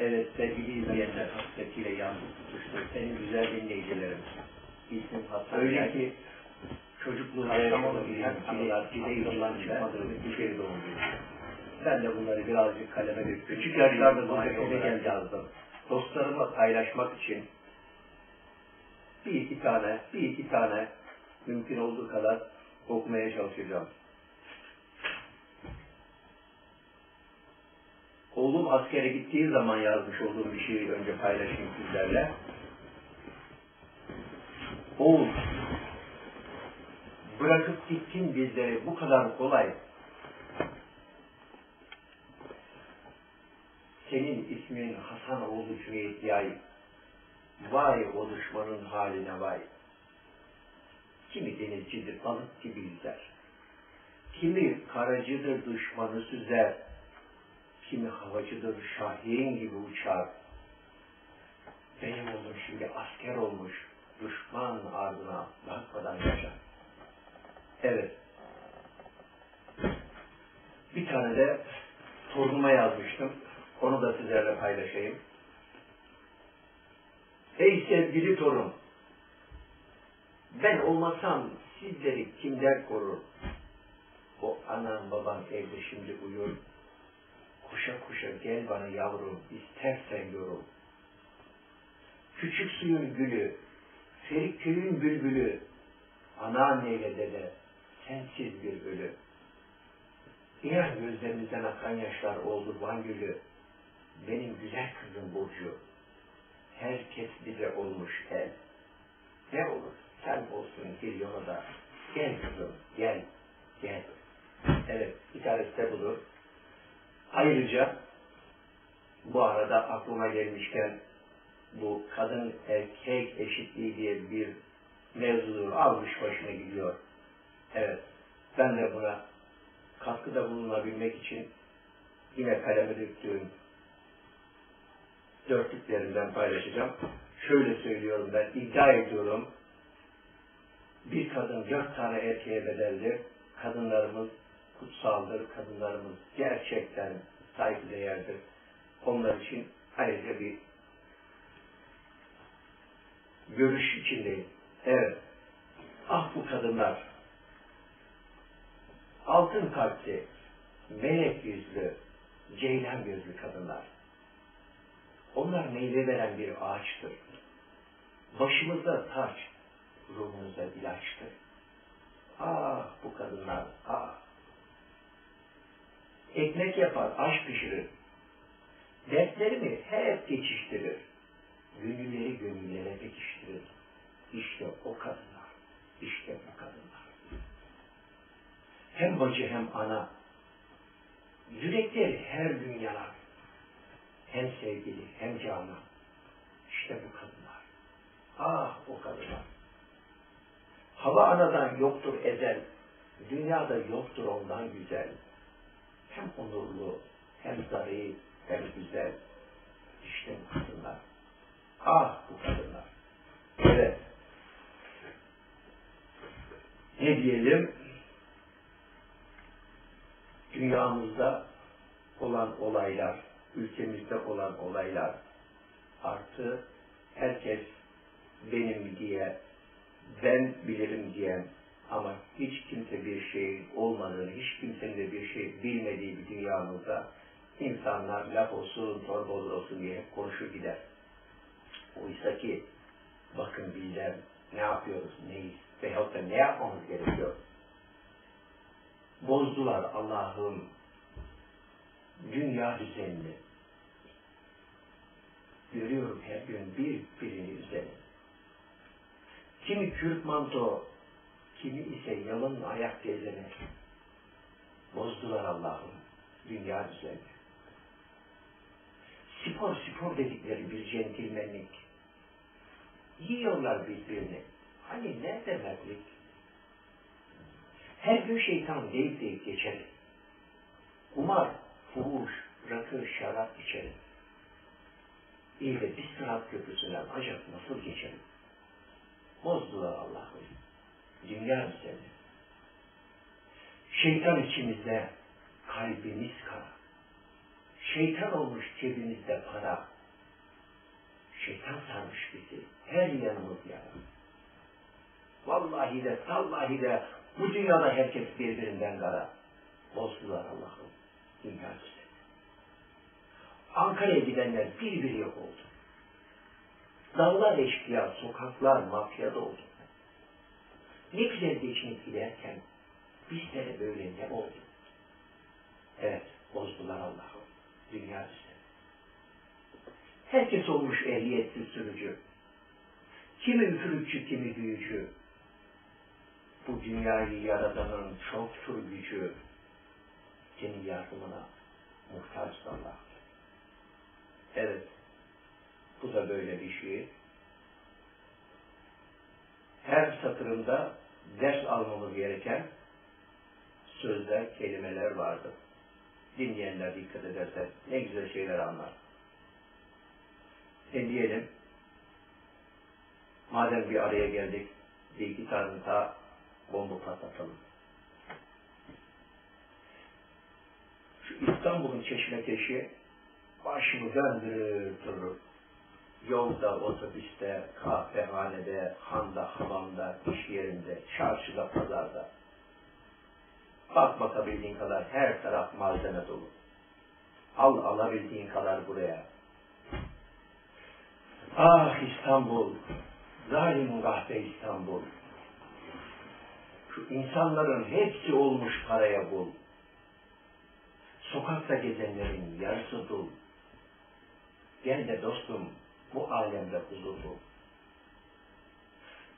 Evet sevgili izleyenler hasretiyle yalnız tutuştur. Senin güzel dinleyicilerim. İsmim Hasan. Öyle ki çocukluğu yaşamalı bilen anılar pide yıldan çıkmadığı bir geri doğum günü. Ben de bunları birazcık kaleme döktüm. Küçük yaşlarda bu gel yazdım. Dostlarımla paylaşmak için bir iki tane, bir iki tane mümkün olduğu kadar okumaya çalışacağım. Oğlum askere gittiği zaman yazmış olduğum bir şeyi önce paylaşayım sizlerle. Oğul, bırakıp gittin bizleri bu kadar kolay. Senin ismin Hasan oğlu Cüneyt Yay. Vay o düşmanın haline vay. Kimi denizcidir balık gibi yüzer. Kimi karacıdır düşmanı süzer kimi havacıdır, şahin gibi uçar. Benim oğlum şimdi asker olmuş, düşman ardına bakmadan yaşar. Evet. Bir tane de torunuma yazmıştım. Onu da sizlerle paylaşayım. Ey sevgili torun, ben olmasam sizleri kimler korur? O anan baban evde şimdi uyur, Kuşa kuşa gel bana yavrum, istersen yorum. Küçük suyun gülü, ferik köyün bülbülü, anneanneyle dede, sensiz bir ölü. İnan gözlerimizden akan yaşlar oldu Van Gölü, benim güzel kızım Burcu. Herkes bize olmuş el. Ne olur sen olsun bir yola da, gel kızım, gel, gel. Evet, bir tanesi de budur. Ayrıca bu arada aklıma gelmişken bu kadın erkek eşitliği diye bir mevzu almış başına gidiyor. Evet, ben de buna katkıda bulunabilmek için yine kaleme döktüğüm dörtlüklerinden paylaşacağım. Şöyle söylüyorum ben, iddia ediyorum. Bir kadın dört tane erkeğe bedeldir. Kadınlarımız kutsaldır. Kadınlarımız gerçekten saygıdeğerdir. Onlar için ayrıca bir görüş içindeyim. Evet. Ah bu kadınlar. Altın kalpli, melek yüzlü, ceylan gözlü kadınlar. Onlar meyve veren bir ağaçtır. Başımızda taç, ruhumuza ilaçtır. Ah bu kadınlar, ah ekmek yapar, aş pişirir. Dertlerimi hep geçiştirir. Gönülleri gönüllere pekiştirir. İşte o kadınlar, işte bu kadınlar. Hem bacı hem ana, yürekleri her gün yanar. Hem sevgili hem canan. İşte bu kadınlar. Ah o kadınlar. Hava anadan yoktur ezel, dünyada yoktur ondan güzel hem onurlu, hem zarif, hem güzel. İşte bu kadınlar. Ah bu kadınlar. Evet. Ne diyelim? Dünyamızda olan olaylar, ülkemizde olan olaylar artı herkes benim diye, ben bilirim diyen ama hiç kimse bir şey olmadığını, hiç kimsenin de bir şey bilmediği bir dünyamızda insanlar laf olsun, torba olsun diye konuşur gider. Oysa ki bakın bizler ne yapıyoruz, neyiz veyahut da ne yapmamız gerekiyor. Bozdular Allah'ım dünya düzenini. Görüyorum her gün bir birini üzerine. Kimi kürk manto, kimi ise yalın ayak gezene bozdular Allah'ım dünya düzeni. Spor spor dedikleri bir centilmenlik. Yiyorlar birbirini. Hani nerede mertlik? Her gün şeytan deyip deyip geçer. Umar, fuhuş, rakı, şarap içerim. İyi de biz sırat köprüsünden acaba nasıl geçelim? Bozdular Allah'ım dünya düzeni. Şeytan içimizde kalbimiz kara. Şeytan olmuş cebimizde para. Şeytan sarmış bizi. Her yanımız yara. Vallahi de sallahi de bu dünyada herkes birbirinden kara. Bozdular Allah'ım. Dünya güzel. Ankara'ya gidenler bir bir yok oldu. Dağlar eşkıya, sokaklar mafya doldu. Ne güzel geçinip giderken bizlere böyle ne oldu? Evet, bozdular Allah'ım. Dünya güzel. Herkes olmuş ehliyetsiz sürücü. Kimi üfürükçü, kimi büyücü. Bu dünyayı yaradanın çoktur gücü. Senin yardımına muhtaç Allah. Evet, bu da böyle bir şey. Her satırında ders almamız gereken sözler, kelimeler vardır. Dinleyenler dikkat ederse ne güzel şeyler anlar. E diyelim, madem bir araya geldik, bir iki tane daha bomba patlatalım. Şu İstanbul'un çeşmekeşi başımı döndürür durur. Yolda, otobüste, kahvehanede, handa, hamamda, iş yerinde, çarşıda, pazarda. Bak bakabildiğin kadar her taraf malzeme dolu. Al alabildiğin kadar buraya. Ah İstanbul, zalim kahve İstanbul. Şu insanların hepsi olmuş paraya bul. Sokakta gezenlerin yarısı dul. Gel de dostum bu alemde huzur bul.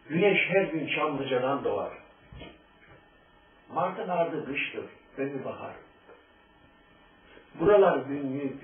Güneş her gün Çamlıca'dan doğar. Mart'ın ardı kıştır, önü bahar. Buralar günlük